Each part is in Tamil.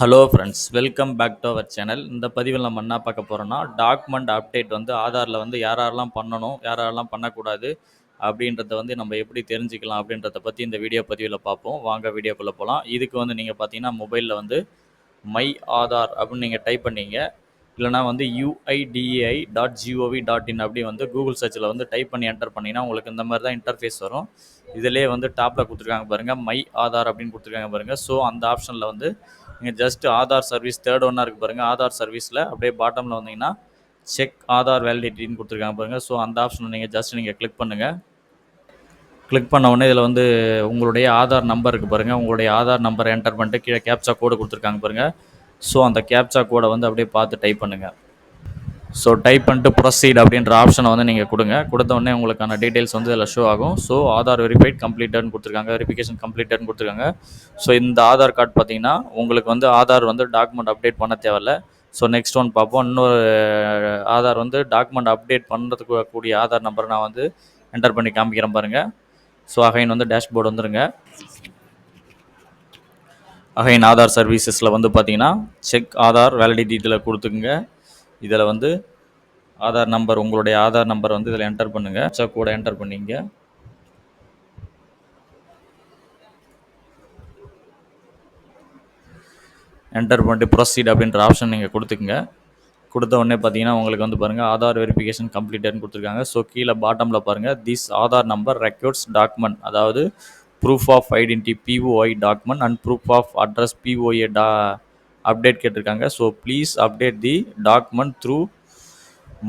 Hello friends welcome back to our channel இந்த பதிவில் நம்ம என்ன பார்க்க போகிறோம்னா டாக்குமெண்ட் அப்டேட் வந்து ஆதாரில் வந்து யார் யாரெல்லாம் பண்ணணும் யாரெல்லாம் பண்ணக்கூடாது அப்படின்றத வந்து நம்ம எப்படி தெரிஞ்சுக்கலாம் அப்படின்றத பற்றி இந்த வீடியோ பதிவில் பார்ப்போம். வாங்க வீடியோக்குள்ளே போகலாம் இதுக்கு வந்து நீங்கள் பார்த்தீங்கன்னா மொபைலில் வந்து மை ஆதார் அப்படின்னு நீங்கள் டைப் பண்ணீங்க. இல்லைனா வந்து UIDAI dot gov dot in அப்படி வந்து கூகுள் சர்ச்சில் வந்து டைப் பண்ணி என்டர் பண்ணிங்கன்னா உங்களுக்கு இந்த மாதிரி தான் இன்டர்ஃபேஸ் வரும். இதிலே வந்து டாப்பில் கொடுத்துருக்காங்க பாருங்கள் மை ஆதார் அப்படின்னு கொடுத்துருக்காங்க பாருங்கள் ஸோ அந்த ஆப்ஷனில் வந்து நீங்கள் ஜஸ்ட் ஆதார் சர்வீஸ் தேர்ட் ஒன்னாக இருக்குது பாருங்கள் ஆதார் சர்வீஸில் அப்படியே பாட்டமில் வந்தீங்கன்னா செக் ஆதார் வேலிடிட்டின்னு கொடுத்துருக்காங்க பாருங்கள் ஸோ அந்த ஆப்ஷனை நீங்கள் ஜஸ்ட் நீங்கள் கிளிக் பண்ணுங்கள் கிளிக் பண்ண உடனே இதில் வந்து உங்களுடைய ஆதார் நம்பர் இருக்குது பாருங்கள் உங்களுடைய ஆதார் நம்பரை என்டர் பண்ணிட்டு கீழே கேப்சா கோடு கொடுத்துருக்காங்க பாருங்கள் ஸோ அந்த கேப்சா கோடை வந்து அப்படியே பார்த்து டைப் பண்ணுங்கள் ஸோ டைப் பண்ணிட்டு ப்ரொசீட் அப்படின்ற ஆப்ஷனை வந்து நீங்கள் கொடுங்க. கொடுத்த உடனே உங்களுக்கான டீட்டெயில்ஸ் வந்து இதில் ஷோ ஆகும். ஸோ ஆதார் வெரிஃபைட் கம்ப்ளீட்டட்னு கொடுத்துருக்காங்க. வெரிஃபிகேஷன் கம்ப்ளீட்டட்னு கொடுத்துருக்காங்க. ஸோ இந்த ஆதார் கார்டு பார்த்தீங்கன்னா உங்களுக்கு வந்து ஆதார் வந்து டாக்குமெண்ட் அப்டேட் பண்ண தேவையில்ல. ஸோ நெக்ஸ்ட் ஒன் பார்ப்போம். இன்னொரு ஆதார் வந்து டாக்குமெண்ட் அப்டேட் பண்ணுறதுக்கு கூடிய ஆதார் நம்பர் நான் வந்து என்டர் பண்ணி காமிக்கிறேன் பாருங்கள் ஸோ அகைன் வந்து டேஷ்போர்டு வந்துருங்க. அகைன் ஆதார் சர்வீசஸில் வந்து பார்த்தீங்கன்னா செக் ஆதார் வேலிடிட்டி இதில் கொடுத்துக்குங்க. இதில் வந்து ஆதார் நம்பர் உங்களுடைய ஆதார் நம்பர் வந்து இதில் என்டர் பண்ணுங்கள் ஸோ கூட என்டர் பண்ணிங்க. என்டர் பண்ணிட்டு ப்ரொசீட் அப்படின்ற ஆப்ஷன் நீங்கள் கொடுத்துக்குங்க. கொடுத்த உடனே பார்த்தீங்கன்னா உங்களுக்கு வந்து பாருங்கள் ஆதார் வெரிஃபிகேஷன் கம்ப்ளீட்டட்னு கொடுத்துருக்காங்க. ஸோ கீழே பாட்டமில் பாருங்கள் this Aadhaar number records document அதாவது proof of identity POI document and proof of address POA டா அப்டேட் கேட்டிருக்காங்க. So please update the document through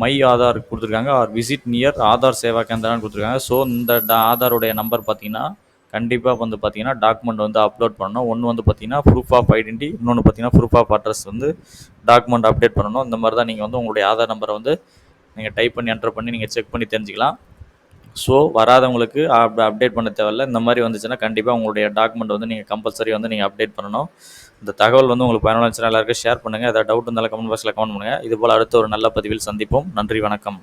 my Aadhaar கொடுத்துருக்காங்க. Or visit near Aadhaar Seva கேந்திரான்னு கொடுத்துருக்காங்க. ஸோ இந்த ஆதாருடைய நம்பர் பார்த்தீங்கன்னா கண்டிப்பாக வந்து பார்த்தீங்கன்னா டாக்குமெண்ட் வந்து அப்லோட் பண்ணணும். ஒன்று வந்து பார்த்தீங்கன்னா ப்ரூஃப் ஆஃப் ஐடென்டி இன்னொன்று பார்த்தீங்கன்னா ப்ரூஃப் ஆஃப் அட்ரஸ் வந்து டாக்குமெண்ட் அப்டேட் பண்ணணும். இந்த மாதிரி தான் நீங்கள் வந்து உங்களுடைய ஆதார் நம்பரை வந்து நீங்கள் டைப் பண்ணி என்டர் பண்ணி நீங்கள் செக் பண்ணி தெரிஞ்சுக்கலாம். ஸோ வராதவங்களுக்கு அப்டேட் பண்ண தேவையில்ல. இந்த மாதிரி வந்துச்சுன்னா கண்டிப்பாக உங்களுடைய டாக்குமெண்ட் வந்து நீங்கள் கம்பல்சரி வந்து நீங்கள் அப்டேட் பண்ணணும். இந்த தகவல் வந்து உங்களுக்கு பயனுள்ள எல்லாருக்கும் ஷேர் பண்ணுங்கள் ஏதாவது டவுட் இருந்தாலும் கமெண்ட் பாக்ஸில் கமெண்ட் பண்ணுங்கள் இது போல் அடுத்த ஒரு நல்ல பதிவில் சந்திப்போம். நன்றி வணக்கம்.